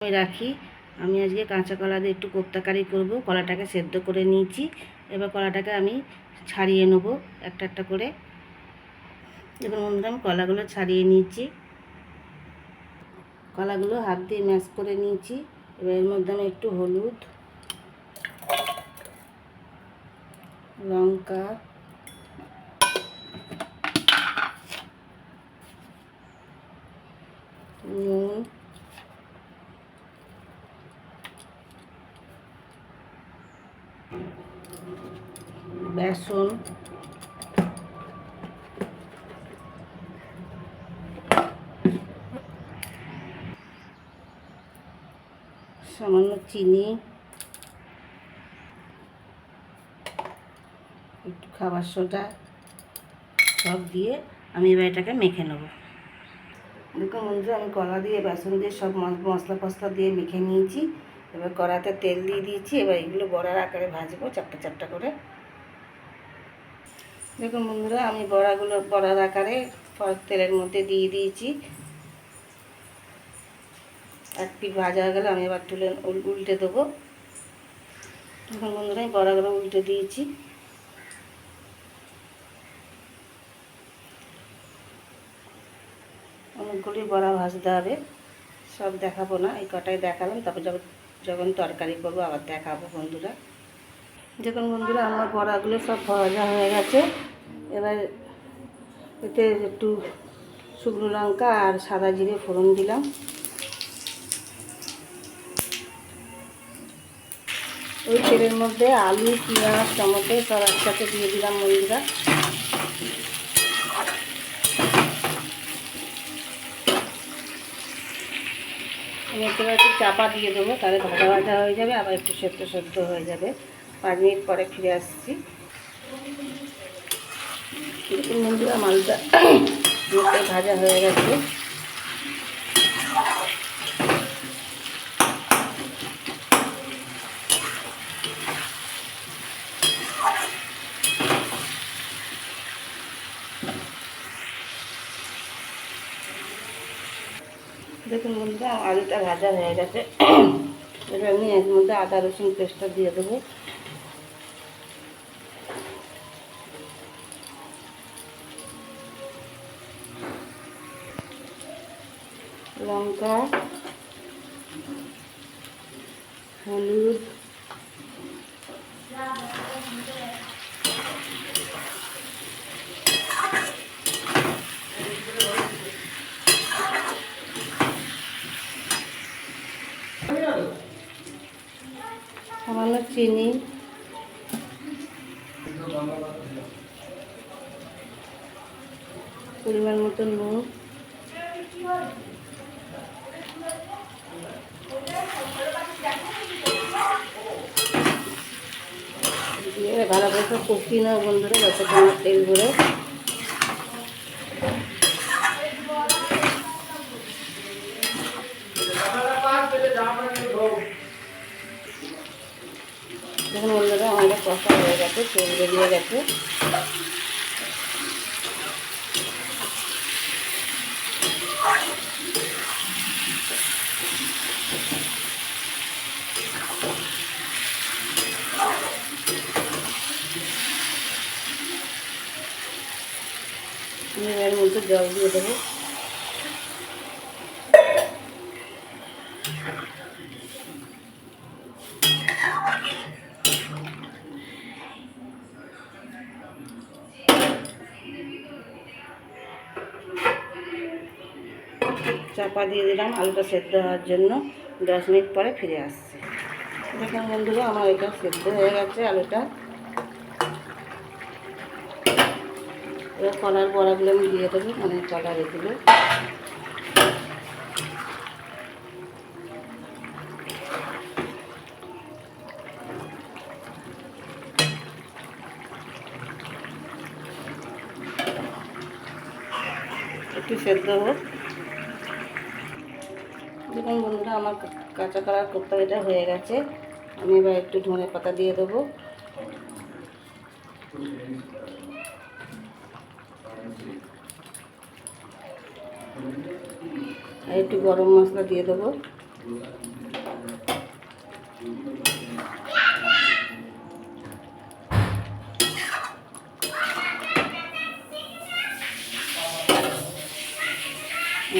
আমি রাখি। আমি আজকে কাঁচা কলা দিয়ে একটু কোপ্তাকারি করব। কলাটাকে সেদ্ধ করে নিয়েছি। এবার কলাটাকে আমি ছাড়িয়ে নেব একটা একটা করে। দেখুন বন্ধুরা আমি কলাগুলো ছাড়িয়ে নিয়েছি। কলাগুলো হাত দিয়ে ম্যাশ করে নিয়েছি। এবার এর মধ্যে আমি একটু হলুদ, লঙ্কা নুন বেসন। সামান্য চিনি। একটু খাবার সোডা সব দিয়ে আমি এবার এটাকে মেখে নেব। দেখুন বন্ধু আমি কলা দিয়ে, বেসন দিয়ে সব মশ- মশলা ফসলা দিয়ে মেখে নিয়েছি। এবার কড়াতে তেল দিয়ে দিয়েছি, এবার এগুলো বড়ার আকারে ভাজবো, চাপটা চাপটা করে। দেখুন বন্ধুরা, আমি বড়াগুলো, বড়ার আকারে তেলের মধ্যে দিয়ে দিয়েছি। এক পিঠ ভাজা হয়ে গেলে, আমি এবার তুলে উল- উল্টে দেবো। দেখুন বন্ধুরা আমি বড়াগুলো উল্টে দিয়েছি। অনেকগুলি বড়া ভাজতে হবে, সব দেখাবো না, এই কটাই দেখালাম, তারপর যখন যখন তরকারি করব, আবার দেখাবো বন্ধুরা। দেখুন বন্ধুরা, আমার বড়াগুলো সব ভাজা হয়ে গেছে। এবার এতে একটু শুকনো লঙ্কা আর সাদা জিরে ফোড়ন দিলাম। ওই তেলের মধ্যে আলু, পেঁয়াজ, টমেটো সব একসাথে দিয়ে দিলাম বন্ধুরা। এবার একটু চাপা দিয়ে দেবো, তাহলে ভাজা ভাজা হয়ে যাবে, আবার একটু সেদ্ধ সেদ্ধ হয়ে যাবে। পাঁচ মিনিট পরে ফিরে আসছি। মন্দির বন্ধুরা, মালটা ভাজা হয়ে গেছে। দেখুন বন্ধুরা, আলুটা ভাজা হয়ে গেছে। এবার আমি এর মধ্যে আদা, রসুন পেস্টটা দিয়ে দেবো। লঙ্কা, হলুদ সামান্য চিনি। পরিমাণ মতো নুন। ভালো করে কষিয়ে নেওয়া বন্ধুরা না তেল ভরে। দেখুন বন্ধুরা আমাদের কষা হয়ে গেছে তেল বেরিয়ে গেছে। এর মধ্যে জল দিয়ে দেবো। চাপা দিয়ে দিলাম আলুটা সেদ্ধ হওয়ার জন্য। দশ মিনিট পরে ফিরে আসছে। দেখুন বন্ধুরা, আমার এটা সেদ্ধ হয়ে গেছে আলুটা। এবার কলার বড়াগুলো আমি দিয়ে দেবো মানে কলার এগুলো। একটু সেদ্ধ হোক। দেখুন বন্ধুরা আমার কাঁচা কলার এটা হয়ে গেছে, আমি এবার একটু ধনে পাতা দিয়ে দেবো। আর একটু গরম মশলা দিয়ে দেবো।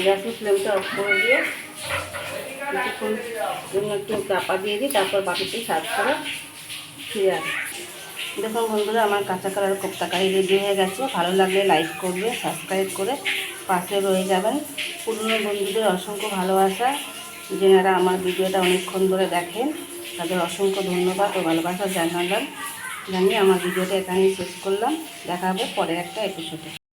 গ্যাসের ফ্লেমটা অফ করে দিয়ে কিছুক্ষণ জন্য একটু চাপা দিয়ে দিই, তারপর বাটিতে সার্ভ করে ফিরে দেখুন বন্ধুরা, আমার কাঁচা কালার কোপ্তাকারি রেডি হয়ে গেছে। ভালো লাগলে লাইক করবে, সাবস্ক্রাইব করে পাশে রয়ে যাবেন। পুরনো বন্ধুদের অসংখ্য ভালোবাসা। যেনারা আমার ভিডিওটা অনেকক্ষণ ধরে দেখেন, তাদের অসংখ্য ধন্যবাদ ও ভালোবাসা জানালাম। জানিয়ে আমার ভিডিওটা এখানেই শেষ করলাম। দেখা হবে পরের একটা এপিসোডে